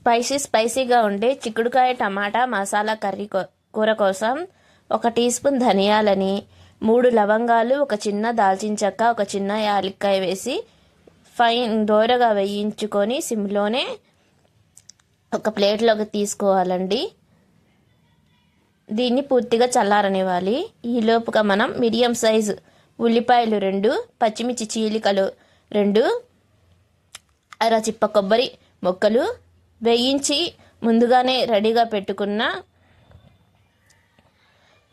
Spicy స్పైసీగా ఉండే చిక్కుడుకాయ టమాటా మసాలా కర్రీ కో- కూర కోసం ఒక టీ స్పూన్ ధనియాలని మూడు లవంగాలు ఒక చిన్న దాల్చిన చెక్క ఒక చిన్న యాలక్కాయ వేసి ఫైన్ దోరగా వేయించుకొని సిమ్లోనే ఒక ప్లేట్లోకి తీసుకోవాలండి. దీన్ని పూర్తిగా చల్లారనివ్వాలి. ఈ లోపుగా మనం మీడియం సైజు ఉల్లిపాయలు రెండు పచ్చిమిర్చి చీలికలు రెండు అర చిప్ప కొబ్బరి మొక్కలు వేయించి ముందుగానే రెడీగా పెట్టుకున్న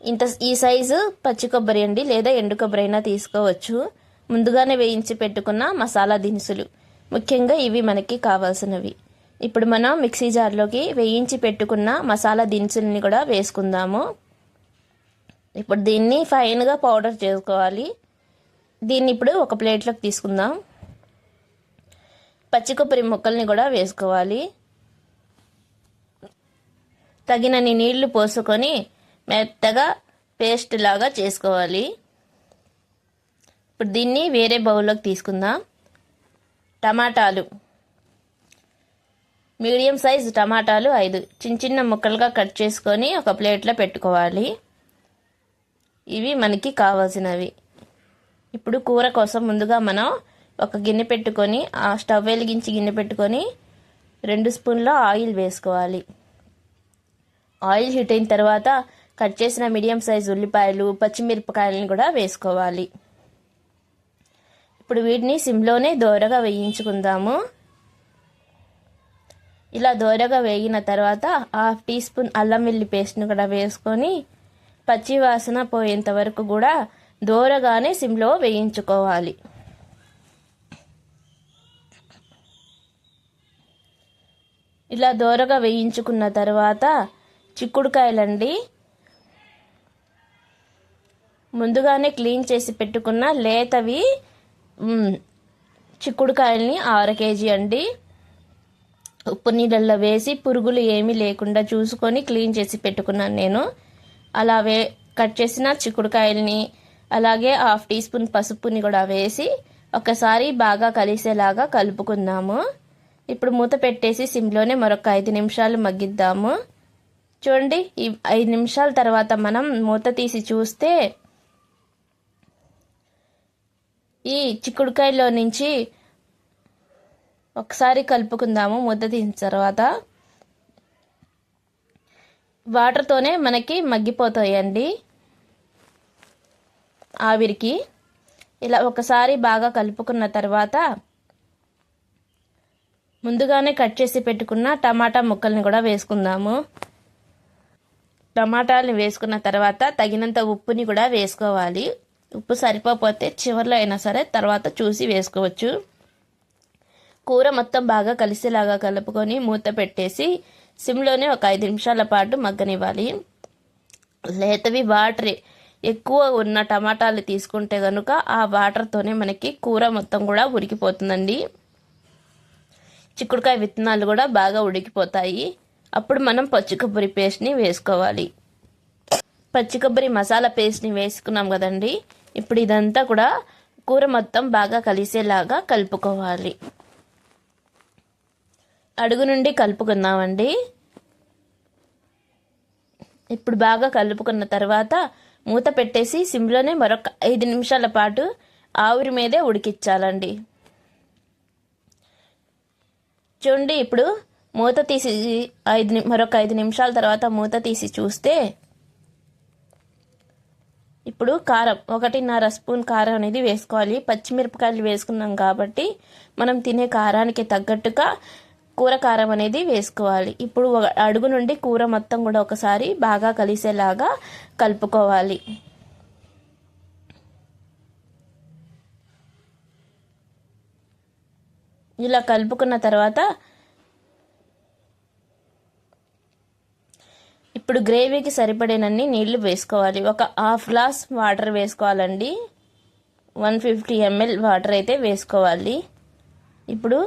ఇంత ఈ సైజు పచ్చి కొబ్బరి అండి లేదా ఎండు కొబ్బరి అయినా తీసుకోవచ్చు. ముందుగానే వేయించి పెట్టుకున్న మసాలా దినుసులు. ముఖ్యంగా ఇవి మనకి కావాల్సినవి. ఇప్పుడు మనం మిక్సీ జార్లోకి వేయించి పెట్టుకున్న మసాలా దినుసుల్ని కూడా వేసుకుందాము. ఇప్పుడు దీన్ని ఫైన్గా పౌడర్ చేసుకోవాలి. దీన్ని ఇప్పుడు ఒక ప్లేట్లోకి తీసుకుందాం. పచ్చి కొబ్బరి ముక్కల్ని కూడా వేసుకోవాలి. తగినన్ని నీళ్ళు పోసుకొని మెత్తగా పేస్ట్ లాగా చేసుకోవాలి. ఇప్పుడు దీన్ని వేరే బౌల్లోకి తీసుకుందాం. టమాటాలు. మీడియం సైజ్ టమాటాలు ఐదు. చిన్న చిన్న ముక్కలుగా కట్ చేసుకొని ఒక ప్లేట్లో పెట్టుకోవాలి. ఇవి మనకి కావాల్సినవి. ఇప్పుడు కూర కోసం ముందుగా మనం ఒక గిన్నె పెట్టుకొని ఆ స్టవ్ వెలిగించి గిన్నె పెట్టుకొని రెండు స్పూన్ల ఆయిల్ వేసుకోవాలి. ఆయిల్ హీట్ అయిన తర్వాత కట్ చేసిన మీడియం సైజ్ ఉల్లిపాయలు పచ్చిమిరపకాయలను కూడా వేసుకోవాలి. ఇప్పుడు వీటిని సిమ్లోనే దోరగా వేయించుకుందాము. ఇలా దోరగా వేగిన తర్వాత హాఫ్ టీ స్పూన్ అల్లం వెల్లి పేస్ట్ని కూడా వేసుకొని పచ్చి వాసన పోయేంత వరకు కూడా దోరగానే సిమ్లో వేయించుకోవాలి. ఇలా దోరగా వేయించుకున్న తర్వాత చిక్కుడుకాయలండి. ముందుగానే క్లీన్ చేసి పెట్టుకున్న లేతవి చిక్కుడుకాయల్ని ఆరు కేజీ అండి. ఉప్పు నీళ్ళల్లో వేసి పురుగులు ఏమీ లేకుండా చూసుకొని క్లీన్ చేసి పెట్టుకున్నాను నేను. అలా వే కట్ చేసిన చిక్కుడుకాయల్ని అలాగే హాఫ్ టీ స్పూన్ పసుపుని కూడా వేసి ఒకసారి బాగా కలిసేలాగా కలుపుకుందాము. ఇప్పుడు మూత పెట్టేసి సిమ్లోనే మరొక ఐదు నిమిషాలు మగ్గిద్దాము. చూడండి ఈ ఐదు నిమిషాల తర్వాత మనం మూత తీసి చూస్తే ఈ చిక్కుడుకాయలో నుంచి ఒకసారి కలుపుకుందాము ముద్ద తీసిన తర్వాత. వాటర్తోనే మనకి మగ్గిపోతాయండి ఆవిరికి. ఇలా ఒకసారి బాగా కలుపుకున్న తర్వాత ముందుగానే కట్ చేసి పెట్టుకున్న టమాటా ముక్కల్ని కూడా వేసుకుందాము. టమాటాలని వేసుకున్న తర్వాత తగినంత ఉప్పుని కూడా వేసుకోవాలి. ఉప్పు సరిపోతే చివరిలో అయినా సరే తర్వాత చూసి వేసుకోవచ్చు. కూర మొత్తం బాగా కలిసేలాగా కలుపుకొని మూత పెట్టేసి సిమ్లోనే ఒక ఐదు నిమిషాల పాటు మగ్గనివ్వాలి. లేతవి వాటర్ ఎక్కువ ఉన్న టమాటాలు తీసుకుంటే కనుక ఆ వాటర్తోనే మనకి కూర మొత్తం కూడా ఉడికిపోతుందండి. చిక్కుడుకాయ విత్తనాలు కూడా బాగా ఉడికిపోతాయి. అప్పుడు మనం పచ్చి కొబ్బరి పేస్ట్ని వేసుకోవాలి. పచ్చి కొబ్బరి మసాలా పేస్ట్ని వేసుకున్నాం కదండి. ఇప్పుడు ఇదంతా కూడా కూర మొత్తం బాగా కలిసేలాగా కలుపుకోవాలి. అడుగు నుండి కలుపుకుందామండి. ఇప్పుడు బాగా కలుపుకున్న తర్వాత మూత పెట్టేసి సిమ్లోనే మరొక ఐదు నిమిషాల పాటు ఆవిరి మీదే ఉడికించాలండి. చూడండి ఇప్పుడు మూత తీసి ఐదు మరొక ఐదు నిమిషాల తర్వాత మూత తీసి చూస్తే ఇప్పుడు కారం ఒకటిన్నర స్పూన్ కారం అనేది వేసుకోవాలి. పచ్చిమిరపకాయలు వేసుకున్నాం కాబట్టి మనం తినే కారానికి తగ్గట్టుగా కూర కారం అనేది వేసుకోవాలి. ఇప్పుడు అడుగు నుండి కూర మొత్తం కూడా ఒకసారి బాగా కలిసేలాగా కలుపుకోవాలి. ఇలా కలుపుకున్న తర్వాత ఇప్పుడు గ్రేవీకి సరిపడేనన్ని నీళ్ళు వేసుకోవాలి. ఒక హాఫ్ గ్లాస్ వాటర్ వేసుకోవాలండి. వన్ ఫిఫ్టీ ఎంఎల్ వాటర్ అయితే వేసుకోవాలి. ఇప్పుడు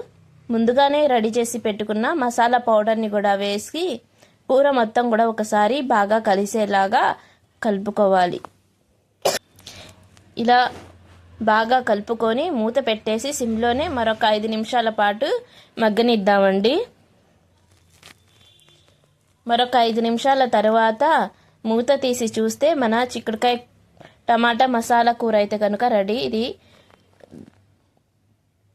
ముందుగానే రెడీ చేసి పెట్టుకున్న మసాలా పౌడర్ని కూడా వేసి కూర మొత్తం కూడా ఒకసారి బాగా కలిసేలాగా కలుపుకోవాలి. ఇలా బాగా కలుపుకొని మూత పెట్టేసి సిమ్లోనే మరొక ఐదు నిమిషాల పాటు మగ్గనిద్దామండి. మరొక ఐదు నిమిషాల తర్వాత మూత తీసి చూస్తే మన చిక్కుడుకాయ టమాటా మసాలా కూర అయితే కనుక రెడీ. ఇది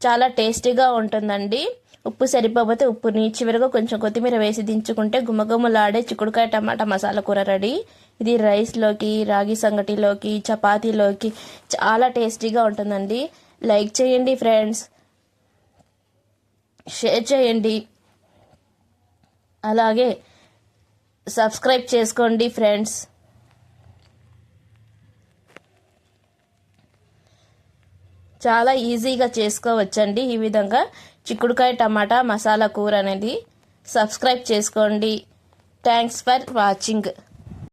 చాలా టేస్టీగా ఉంటుందండి. ఉప్పు సరిపోతే ఉప్పుని చివరిగా కొంచెం కొత్తిమీర వేసి దించుకుంటే గుమగుమలాడే చిక్కుడుకాయ టమాటా మసాలా కూర రెడీ. ఇది రైస్లోకి రాగి సంగటిలోకి చపాతీలోకి చాలా టేస్టీగా ఉంటుందండి. లైక్ చేయండి ఫ్రెండ్స్. షేర్ చేయండి. అలాగే సబ్స్క్రైబ్ చేసుకోండి ఫ్రెండ్స్. చాలా ఈజీగా చేసుకోవచ్చండి. ఈ విధంగా చిక్కుడుకాయ టమాటా మసాలా కూర అనేది సబ్స్క్రైబ్ చేసుకోండి. Thanks for watching